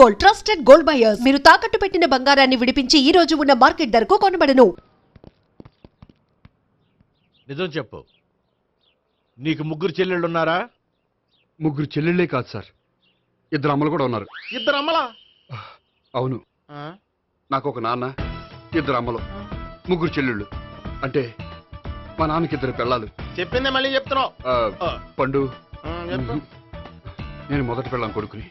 Gold trusted gold buyers మీరు తాకట్టు పెట్టిన బంగారాన్ని విడిపించి ఈ రోజు ఉన్న మార్కెట్ ధరకు కొనబడను. నిజం చెప్పు. నీకు ముగ్గురు చెల్లెళ్ళు ఉన్నారా? ముగ్గురు చెల్లెళ్ళే కాదు సార్. ఇద్దరు అమ్మలు కూడా ఉన్నారు. ఇద్దరు అమ్మలా? అవును. నాకు ఒక నాన్న ఇద్దరు అమ్మలు ముగ్గురు చెల్లెళ్ళు. అంటే మా నాన్నకి ఇద్దరు పిల్లలు. చెప్పిందే మళ్ళీ చెప్తున్నావు. పండు. ఆ, చెప్పు. నేను మొదటి పిల్లం కొడుకుని.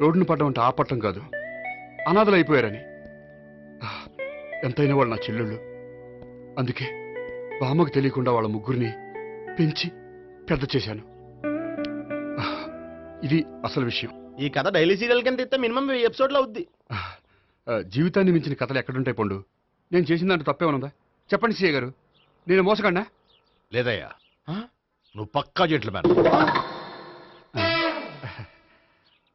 రోడ్డును పడ్డం అంటే ఆ పట్టం కాదు. అనాథలు అయిపోయారని. ఎంతైనా వాళ్ళు నా చెల్లెళ్ళు. అందుకే బామ్మకు తెలియకుండా వాళ్ళ ముగ్గురిని పెంచి పెద్ద చేశాను. ఇది అసలు విషయం. ఈ కథ డైలీ సీరియల్ కింద ఇస్తే మినిమం ఎపిసోడ్లో అవుద్ది. జీవితాన్ని మించిన కథలు ఎక్కడుంటాయి పండు? నేను చేసిన దాంట్లో తప్పేమనుందా? చెప్పండి సీఏ గారు. నేను మోసగండా లేదయ్యా? నువ్వు పక్కా జెంట్లు మేన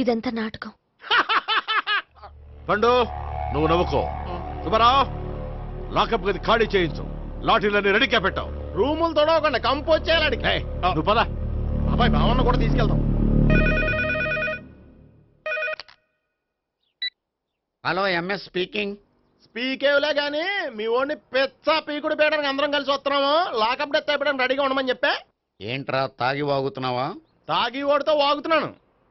ఇదంతా నాటకం. పండు నువ్వు నవ్వుకో. సుబ్బారావు లాకప్ గది ఖాళీ చేయించు. లాఠీలన్నీ రెడీగా పెట్టావు. రూములు తొడవకుండా కంపోజ్ చేయాలి నువ్వు పద. అబ్బాయి భావన కూడా తీసుకెళ్తాం హలో ఎంఎస్ స్పీకింగ్. స్పీకేవ్లే గానీ మీ ఓడిని పెచ్చ పీకుడు పేయడానికి అందరం కలిసి వస్తున్నాము. లాకప్ డెత్ అయిపోయడానికి రెడీగా ఉండమని చెప్పే. ఏంట్రా తాగి వాగుతున్నావా? తాగి ఓడితో వాగుతున్నాను.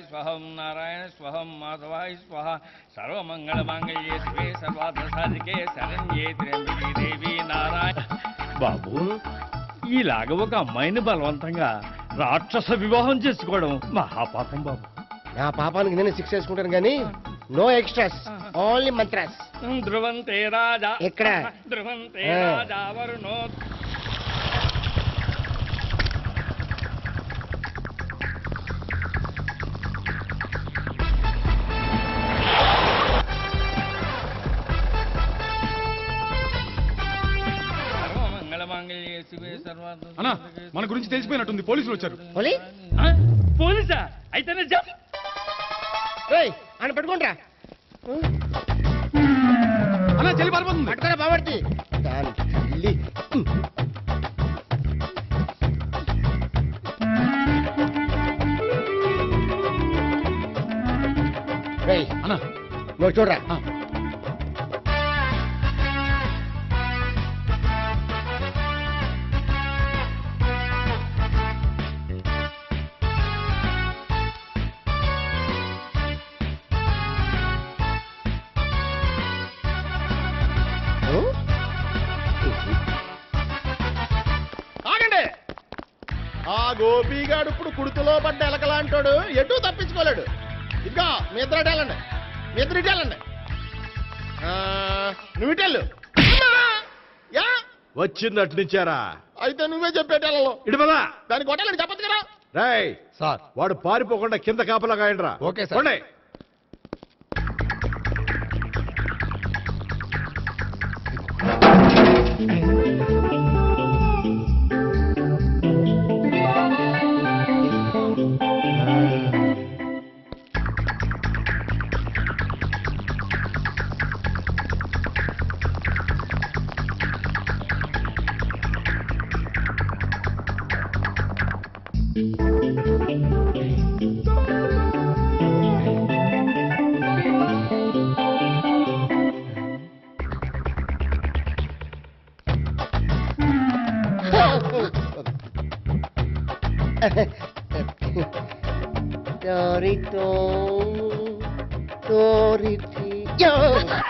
శివాయ స్వహం నారాయణ స్వహం మాధవాయ స్వహ సర్వమంగళమాంగళ్యే శివే సర్వార్థ సాధికే శరణ్యే త్ర్యంబకే దేవి నారాయణ బాబు ఇలాగ ఒక అమ్మాయిని బలవంతంగా రాక్షస వివాహం చేసుకోవడం మహాపాపం బాబు నా పాపానికి నేను శిక్ష చేసుకుంటాను కానీ నో ఎక్స్ట్రాస్ ఓన్లీ మంత్రాస్ ధ్రువంతే రాజా ఎక్కడ? ధ్రువంతే. రాజా వరుణో అన్నా మన గురించి తెలిసిపోయినట్టుంది. పోలీసులు వచ్చారు? పోలీసా? ఏయ్ ఆయన పట్టుకుంటా అన్నా చెల్లి పారిపోతుంది. పట్టుకోరా. ఏయ్, అన్నా. నువ్వు చూడరా. గోపిగాడు ఇప్పుడు కుడుతులో పడ్డ ఎలకలాంటాడు ఎటు తప్పించుకోలేడు. ఇంకా మీ ఇద్దరు వెళ్ళండి. మీ ఇద్దరు వెళ్ళండి. నువ్వు ఇటు వెళ్ళు. అమ్మా! యా! వచ్చింది అటు నుంచారా? అయితే నువ్వే చెప్పేటి వెళ్ళలో. ఇటు పదా. దాన్ని కొట్టాలని చెప్పదు కదా. రాయ్ సార్. వాడు పారిపోకుండా కింద కాపలా కాయండిరా. Okay sir. పోండి. Torito, Toriti, yo. ఆ,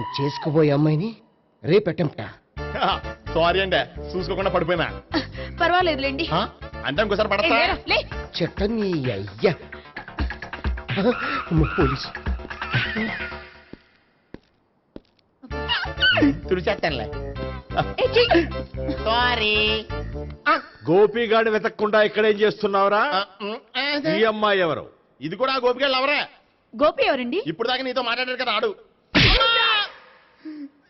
నేను చేసుకోబోయే అమ్మాయిని రేపెట్టంట సారీ అండి చూసుకోకుండా పడిపోయినా. పర్వాలేదులేండి. ఆ? అంటే ఇంకోసారి ఏ, పడతా? లేరా, లే. చెట్ట నీ అయ్యా. అమ్మ, పోలీసు. తుడిచేస్తానులే. ఏ, చెయ్. సారీ వెతకకుండా ఇక్కడేం చేస్తున్నావురా? ఈ అమ్మాయి ఎవరు? ఇది కూడా ఆ గోపికెళ్ళి ఎవరే గోపి ఎవరండి? ఇప్పుడు దాకా నీతో మాట్లాడాడు కదా ఆడు.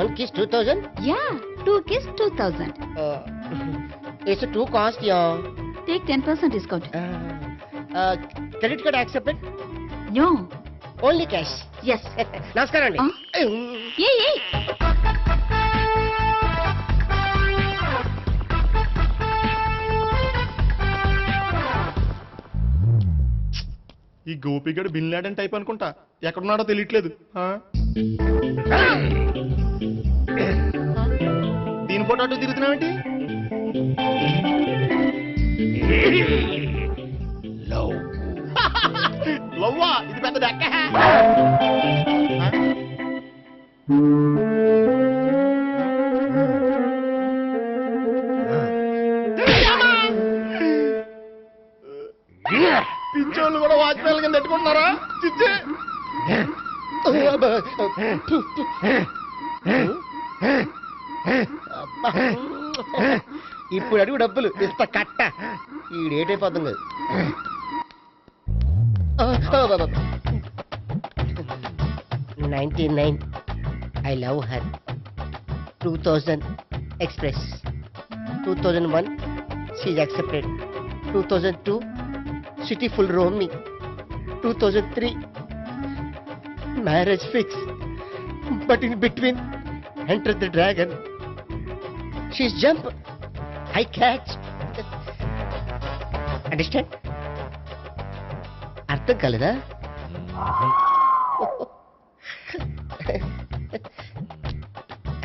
One kiss, 2000. Yeah two kiss two thousand Uh, it's a two cost, yeah. Take ten percent discount Uh, uh, credit card accepted? No Only cash. Yes నమస్కారం అండి ఏ ఏ ఈ గోపిగడు బిన్ లాడెన్ టైప్ అనుకుంటా. ఎక్కడున్నాడో తెలియట్లేదు. ఆ? దీని ఫోటో అటు తిరుగుతున్నావేంటి లవ్వా. ఇది పెద్ద డెక్క ఇప్పుడు అడుగు డబ్బులు. ఇంత కట్ట. ఈ డేట్ అయిపోతుంది ninety nine. I love her. Two thousand express. Two thousand one. She's accepted two thousand two. City full roaming two thousand three. Marriage fix but in between enter the dragon she's jump I catch understand అర్థం కాలేదా?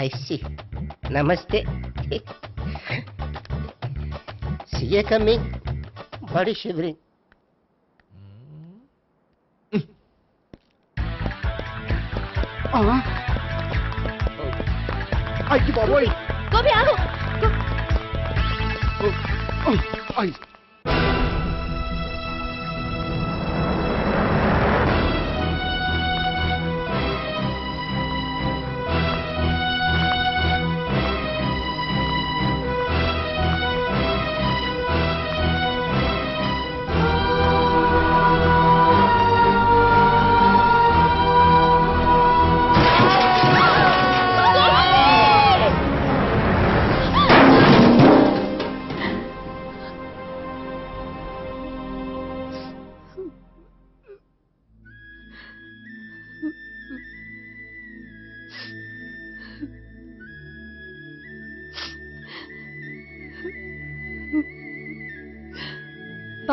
I see నమస్తే CA coming body shivering. అయ్యి బాబోయ్ గోపి ఆగు ఓ,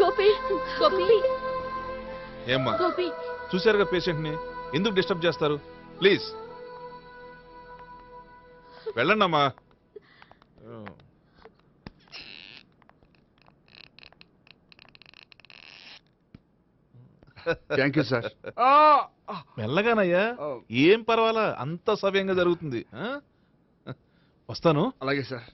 గోపి గోపి ఏమ్మా? గోపి. చూశారుగా పేషెంట్ని? ఎందుకు డిస్టర్బ్ చేస్తారు? ప్లీజ్. వెళ్ళండి అమ్మా థ్యాంక్ యూ సార్ మెల్లగానయ్యా. ఏం పర్వాలా? అంత సవ్యంగా జరుగుతుంది. ఆ? వస్తాను. అలాగే సార్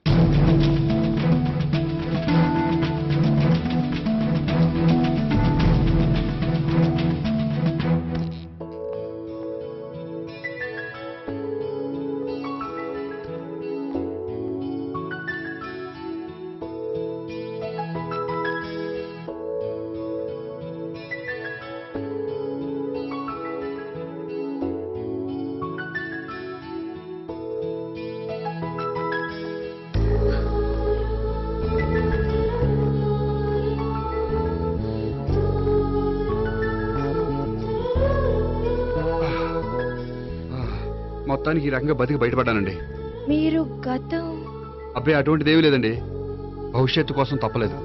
మొత్తానికి ఈ రకంగా బతికి బయటపడ్డానండి. మీరు గతం అబ్బాయి అటువంటిది ఏమీ లేదండి. భవిష్యత్తు కోసం తప్పలేదు.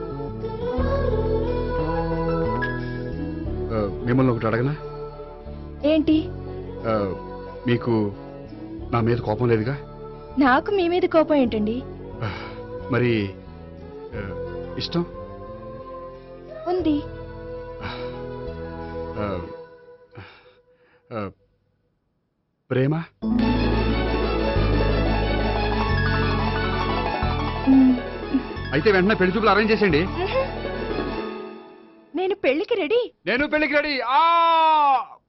ఆ, మిమ్మల్ని ఒకటి అడగనా? ఏంటి? ఆ, మీకు నా మీద కోపం లేదుగా? నాకు మీ మీద కోపం ఏంటండి? ఆ, మరి ఆ, ఇష్టం? ఉంది. ఆ, ఆ, ప్రేమ? అయితే వెంటనే పెళ్ళి చూపులు అరేంజ్ చేసేయండి. నేను పెళ్ళికి రెడీ. నేను పెళ్ళికి రెడీ. ఆ!